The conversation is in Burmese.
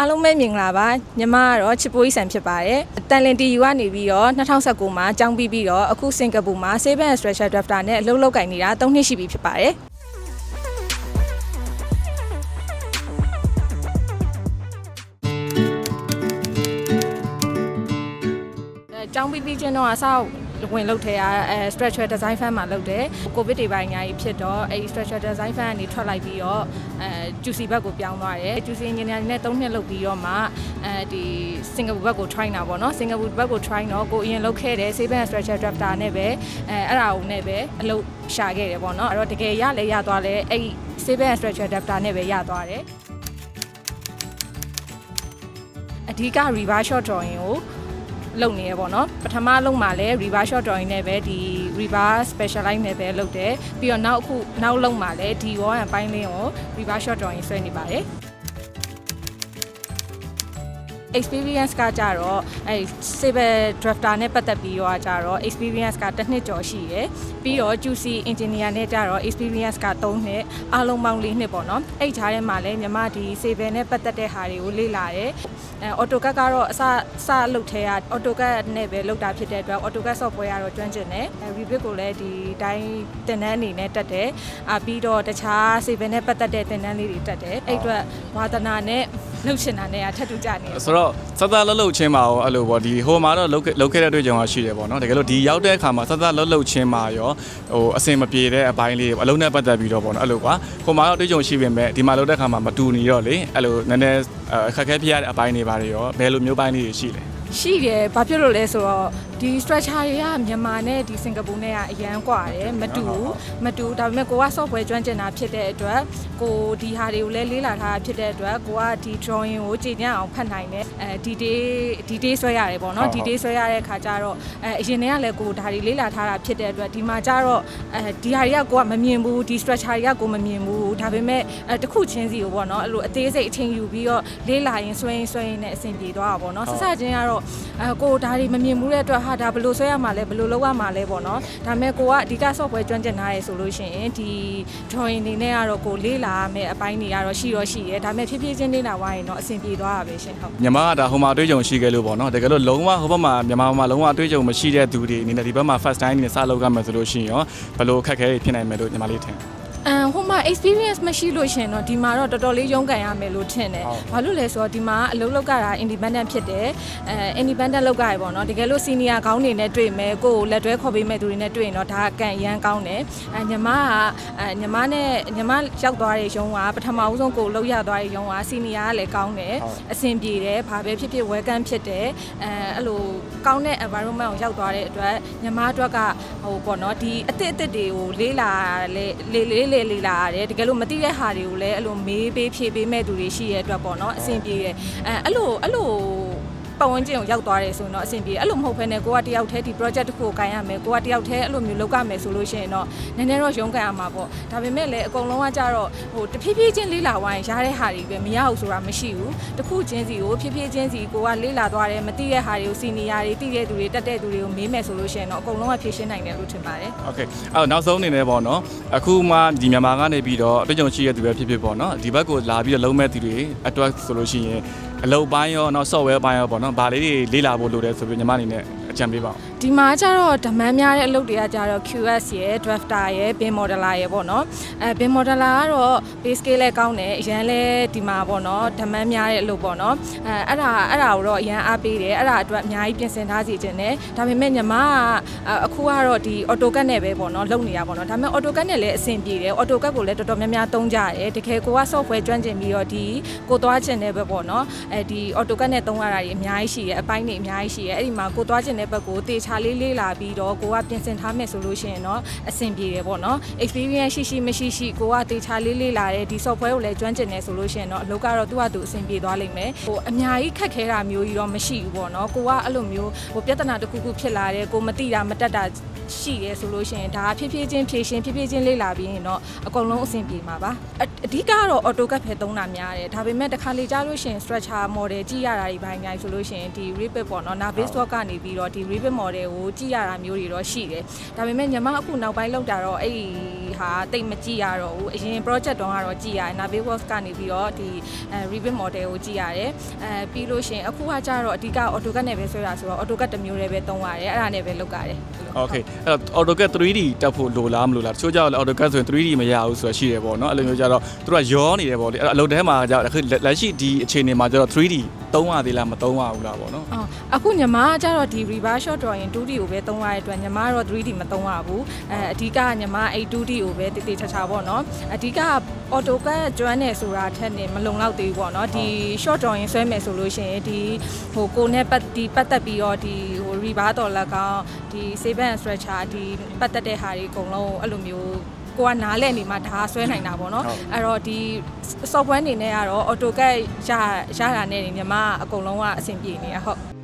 အားလုံးပဲမင်္ဂလာပါညီမကတော့ချစ်ပွေးဆန်ဖြစ်ပါတယ်တန်လင်တီယူကနေပြီးတော့2019မှာကျောင်းပြီးပြီးတော့အခုစင်ကာပူမှာ Seven Structure Drafter နဲ့အလုပ်လုပ်ကင်နေတာ3နှစ်ရှိပြီဖြစ်ပါတယ်အဲကျောင်းပြီးပြီးချင်းတော့အဆောက် ဝင်လုပ်ထဲရအဲ structure design firm မှာလုပ်တယ်ကိုဗစ်တွေပိုင်းညာကြီးဖြစ်တော့အဲဒီ structure design firm ကနေထွက်လိုက်ပြီးတော့အဲ juicy ဘက်ကိုပြောင်းသွားတယ် juicy engineer နဲ့3နှစ်လုပ်ပြီးတော့မှအဲဒီစင်ကာပူဘက်ကို train တာပေါ့နော်စင်ကာပူဘက်ကို train တော့ကိုအရင်လုပ်ခဲ့တဲ့ Seven structure drafter နဲ့ပဲအဲအဲ့ဒါကိုနဲ့ပဲအလုပ်ရှာခဲ့တယ်ပေါ့နော်အဲ့တော့တကယ်ရလဲရသွားလဲအဲ့ဒီ Seven structure drafter နဲ့ပဲရသွားတယ်အဓိက reverse short drawing ကို လုပ်နေရပေါ့နော်ပထမလုံးမှာလည်း reverse short drawing နဲ့ပဲဒီ reverse specialize နဲ့ပဲလုပ်တယ်ပြီးတော့နောက်အခုနောက်လုံးမှာလည်းဒီရောအပိုင်းလေးကို reverse short drawing ဆွဲနေပါတယ် experience ကကြတော့အဲ civil drafter နဲ့ပတ်သက်ပြီးတော့ကြတော့ experience ကတစ်နှစ်ကျော်ရှိရယ်ပြီးတော့ juicy engineer နဲ့ကြတော့ experience က3နှစ်အားလုံးပေါင်း4နှစ်ပေါ့နော်အဲ့ကြားထဲမှာလည်းညီမဒီ civil နဲ့ပတ်သက်တဲ့ဟာတွေကိုလေ့လာတယ်အဲ AutoCAD ကတော့အစစလုပ်ထဲက AutoCAD နဲ့ပဲလုပ်တာဖြစ်တဲ့အတွက် AutoCAD software ကတော့ကျွမ်းကျင်တယ်အဲ Revit ကိုလည်းဒီတိုင်းသင်တန်းအနေနဲ့တက်တယ်အာပြီးတော့တခြား civil နဲ့ပတ်သက်တဲ့သင်တန်းလေးတွေတက်တယ်အဲ့အတွက်ဝါသနာနဲ့ လှုပ်ရှင်တာနဲ့ထပ်တူကြနေတယ်ဆိုတော့စသလှုပ်လှုပ်ချင်းမှာရောအဲ့လိုပေါ့ဒီဟိုမှာတော့လှုပ်လှုပ်ခဲ့တဲ့တွေ့ကြုံကရှိတယ်ပေါ့နော်တကယ်လို့ဒီရောက်တဲ့အခါမှာစသလှုပ်လှုပ်ချင်းမှာရောဟိုအစင်မပြေတဲ့အပိုင်းလေးအလုံးနဲ့ပတ်သက်ပြီးတော့ပေါ့နော်အဲ့လိုကွာဟိုမှာတော့တွေ့ကြုံရှိပေမဲ့ဒီမှာလှုပ်တဲ့အခါမှာမတူနေတော့လေအဲ့လိုနည်းနည်းအခက်အခဲဖြစ်ရတဲ့အပိုင်းတွေပါတွေရောဘယ်လိုမျိုးပိုင်းလေးတွေရှိလဲရှိတယ်ဘာဖြစ်လို့လဲဆိုတော့ ဒီ structure တွေကမြန်မာနဲ့ဒီစင်ကာပူနဲ့ကအရန်กว่าတယ်မတူဘူးမတူဘူးဒါပေမဲ့ကိုက software ကျွမ်းကျင်တာဖြစ်တဲ့အတွက်ကိုဒီဟာတွေကိုလည်းလေ့လာထားတာဖြစ်တဲ့အတွက်ကိုကဒီ drawing ကိုကြည်ညံ့အောင်ဖတ်နိုင်တယ်အဲ detail detail ဆွဲရတယ်ပေါ့နော် detail ဆွဲရတဲ့ခါကျတော့အဲအရင်တည်းကလည်းကိုဒါတွေလေ့လာထားတာဖြစ်တဲ့အတွက်ဒီမှာကျတော့အဲဒီဟာတွေကကိုကမမြင်ဘူးဒီ structure တွေကကိုမမြင်ဘူးဒါပေမဲ့အဲတစ်ခုချင်းစီကိုပေါ့နော်အဲ့လိုအသေးစိတ်အချိန်ယူပြီးတော့လေ့လာရင်ဆွဲရင်ဆွဲရင်နဲ့အဆင်ပြေသွားတာပေါ့နော်ဆက်စချင်းကတော့အဲကိုဒါတွေမမြင်ဘူးတဲ့အတွက် ဟာဒါဘယ်လိုဆွဲရမှာလဲဘယ်လိုလုပ်ရမှာလဲပေါ့နော်ဒါပေမဲ့ကိုကအဓိက software ကျွမ်းကျင်ထားရဆိုလို့ရှိရင်ဒီ drawing တွေနဲ့ကတော့ကိုလေ့လာရမယ့်အပိုင်းတွေကတော့ရှိတော့ရှိရဲဒါပေမဲ့ဖြည်းဖြည်းချင်းလေ့လာသွားရင်တော့အဆင်ပြေသွားတာပဲရှင်ဟုတ်မြန်မာကဒါဟိုမှာတွေ့ကြုံရှိခဲ့လို့ပေါ့နော်တကယ်လို့လုံးဝဟိုဘက်မှာမြန်မာမှာလုံးဝတွေ့ကြုံမရှိတဲ့သူတွေအနေနဲ့ဒီဘက်မှာ first time နဲ့စလုပ်ရမယ်ဆိုလို့ရှိရင်ရောဘယ်လိုအခက်အခဲတွေဖြစ်နိုင်မယ်လို့ညီမလေးထင် အမ်ဟိုမှာ experience မရှိလို့ရှင်တော့ဒီမှာတော့တော်တော်လေးရုန်းကန်ရမယ်လို့ထင်တယ်ဟုတ်။ဘာလို့လဲဆိုတော့ဒီမှာအလုပ်လုပ်ကြတာ independent ဖြစ်တယ်။အဲ independent လုပ်ကြရပေါ့နော်။တကယ်လို့ senior ကောင်းနေနဲ့တွေ့မယ်ကိုယ်ကိုလက်တွဲခေါ်ပေးမဲ့သူတွေနဲ့တွေ့ရင်တော့ဒါကကန်ရမ်းကောင်းတယ်။အဲညီမကအဲညီမနဲ့ညီမရောက်သွားတဲ့ရုံးကပထမဦးဆုံးကိုယ်လောက်ရသွားတဲ့ရုံးက senior ကလည်းကောင်းတယ်ဟုတ်။အဆင်ပြေတယ်။ဘာပဲဖြစ်ဖြစ် welcome ဖြစ်တယ်။အဲအဲ့လိုကောင်းတဲ့ environment ကိုရောက်သွားတဲ့အတွက်ညီမအတွက်ကဟိုပေါ့နော်ဒီအစ်စ်အစ်စ်တွေကိုလေးလာလေလေးလေးလေးလေးလာရတယ်တကယ်လို့မသိတဲ့ဟာတွေကိုလည်းအဲ့လိုမေးပေးဖြေပေးမဲ့သူတွေရှိရဲ့အတွက်ပေါ့နော်အဆင်ပြေတယ်အဲအဲ့လိုအဲ့လို ပတ်ဝန်းကျင်ကိုရောက်သွားတယ်ဆိုရင်တော့အဆင်ပြေတယ်အဲ့လိုမဟုတ်ဘဲနဲ့ကိုကတယောက်တည်းဒီ project တစ်ခုကိုကန်ရမယ်ကိုကတယောက်တည်းအဲ့လိုမျိုးလုပ်ရမယ်ဆိုလို့ရှိရင်တော့နည်းနည်းတော့ရုန်းကန်ရမှာပေါ့ဒါပေမဲ့လည်းအကုန်လုံးကကြတော့ဟိုတဖြည်းဖြည်းချင်းလေးလာဝိုင်းရတဲ့ဟာတွေပဲမရဘူးဆိုတာမရှိဘူးတစ်ခုချင်းစီကိုဖြည်းဖြည်းချင်းစီကိုကလေးလာသွားတယ်မသိတဲ့ဟာတွေကိုစီနီယာတွေသိတဲ့သူတွေတက်တဲ့သူတွေကိုမေးမယ်ဆိုလို့ရှိရင်တော့အကုန်လုံးကဖြည့်ရှင်းနိုင်တယ်လို့ထင်ပါတယ် โอเคအဲ့တော့နောက်ဆုံးအနေနဲ့ပေါ့နော်အခုမှဒီမြန်မာကနေပြီးတော့အတွေ့အကြုံရှိရတဲ့သူပဲဖြစ်ဖြစ်ပေါ့နော်ဒီဘက်ကိုလာပြီးတော့လုံးမဲ့သူတွေအတွက်ဆိုလို့ရှိရင် အလုပ်ပိုင်းရောနောက် software ပိုင်းရောပေါ့နော်ဗာလေးတွေလေ့လာဖို့လိုတယ်ဆိုပြီးညီမအနေနဲ့အကြံပေးပါဦးဒီမှာကျတော့ဒမန်းများတဲ့အလုပ်တွေကကျတော့ QS ရယ် drafter ရယ် bin modeler ရယ်ပေါ့နော်အဲ bin modeler ကတော့ base scale လည်းကောင်းတယ်အရန်လဲဒီမှာပေါ့နော်ဒမန်းများတဲ့အလုပ်ပေါ့နော်အဲအဲ့ဒါအဲ့ဒါကိုတော့အရန်အားပေးတယ်အဲ့ဒါအတွက်အများကြီးပြင်ဆင်ထားစီခြင်းတယ်ဒါပေမဲ့ညီမကအဲအခုကတော့ဒီ AutoCAD နဲ့ပဲပေါ့နော်လုပ်နေတာပေါ့နော်ဒါပေမဲ့ AutoCAD နဲ့လည်းအဆင်ပြေတယ် AutoCAD ကိုလည်းတော်တော်များများသုံးကြတယ်တကယ်ကိုက software ကျွမ်းကျင်ပြီးတော့ဒီကိုသွားချင်တဲ့ဘက်ပေါ့နော်အဲဒီ AutoCAD နဲ့သုံးရတာတွေအများကြီးရှိတယ်အပိုင်းတွေအများကြီးရှိတယ်အဲ့ဒီမှာကိုသွားချင်တဲ့ဘက်ကိုတေချာလေးလေးလာပြီးတော့ကိုကပြင်ဆင်ထားမယ်ဆိုလို့ရှိရင်တော့အဆင်ပြေတယ်ပေါ့နော် experience ရှိရှိမရှိရှိကိုကတေချာလေးလေးလာတယ်ဒီ software ကိုလည်းကျွမ်းကျင်တယ်ဆိုလို့ရှိရင်တော့အလုပ်ကတော့သူ့ဟာသူအဆင်ပြေသွားလိမ့်မယ်ဟိုအများကြီးခက်ခဲတာမျိုးကြီးတော့မရှိဘူးပေါ့နော်ကိုကအဲ့လိုမျိုးဟိုပြဿနာတစ်ခုခုဖြစ်လာတယ်ကိုမသိတာမတက်တာ ရှိရဲဆိုလို့ရှိရင်ဒါဖြည်းဖြည်းချင်းဖြည့်ရှင်းဖြည်းဖြည်းချင်းလေးလာပြီးရင်တော့အကုန်လုံးအဆင်ပြေမှာပါအအဓိကတော့ AutoCAD ပဲသုံးတာများတယ်ဒါပေမဲ့တစ်ခါလေကြားလို့ရှိရင် structure model ကြည့်ရတာတွေပိုင်းညာဆိုလို့ရှိရင်ဒီ Revit ပေါ့နော် Navis Stock ကနေပြီးတော့ဒီ Revit model ကိုကြည့်ရတာမျိုးတွေတော့ရှိတယ်ဒါပေမဲ့ညီမအခုနောက်ပိုင်းလောက်တာတော့အဲ့ ထားတိတ်မကြည့်ရတော့ဘူးအရင် project တုန်းကတော့ကြည့်ရတယ် Navi Works ကနေပြီးတော့ဒီ ribbon model ကိုကြည့်ရတယ်အဲပြီးလို့ရှင်အခုကကြတော့အဓိက AutoCAD နဲ့ပဲဆွဲတာဆိုတော့ AutoCAD တစ်မျိုးတည်းပဲသုံးရတယ်အဲ့ဒါနဲ့ပဲလုပ်ရတယ် Okay အဲ့တော့ AutoCAD 3D တက်ဖို့လိုလားမလိုလားတချို့ကြတော့ AutoCAD ဆိုရင် 3D မရဘူးဆိုတာရှိတယ်ပေါ့နော်အဲ့လိုမျိုးကြတော့သူတို့ကရောနေတယ်ပေါ့လေအဲ့တော့အလုပ်ထဲမှာကြတော့အခုလက်ရှိဒီအခြေအနေမှာကြတော့ 3D သုံးရသေးလားမသုံးရဘူးလားပေါ့နော်အော်အခုညီမကကြတော့ဒီ reverse shot drawing 2D ကိုပဲသုံးရတဲ့အတွက်ညီမကတော့ 3D မသုံးရဘူးအဲအဓိကညီမအဲ့ 2D ကိုပဲတည်တည်ချာချာပေါ့နော်အဓိက AutoCAD ကျွမ်းနေဆိုတာထက်နေမလုံလောက်သေးဘူးပေါ့နော်ဒီ short drawing ဆွဲမယ်ဆိုလို့ရှိရင်ဒီဟိုကိုနဲ့ပတ်ဒီပတ်သက်ပြီးတော့ဒီဟို reverse တော်လက်ကောင်းဒီ save and stretcher ဒီပတ်သက်တဲ့ဟာတွေအကုန်လုံးအဲ့လိုမျိုးကိုကနားလဲနေမှာဒါဆွဲနိုင်တာပေါ့နော်ဟုတ်အဲ့တော့ဒီ software အနေနဲ့ကတော့ AutoCAD ရရတာနဲ့ညီမကအကုန်လုံးကအဆင်ပြေနေရဟုတ်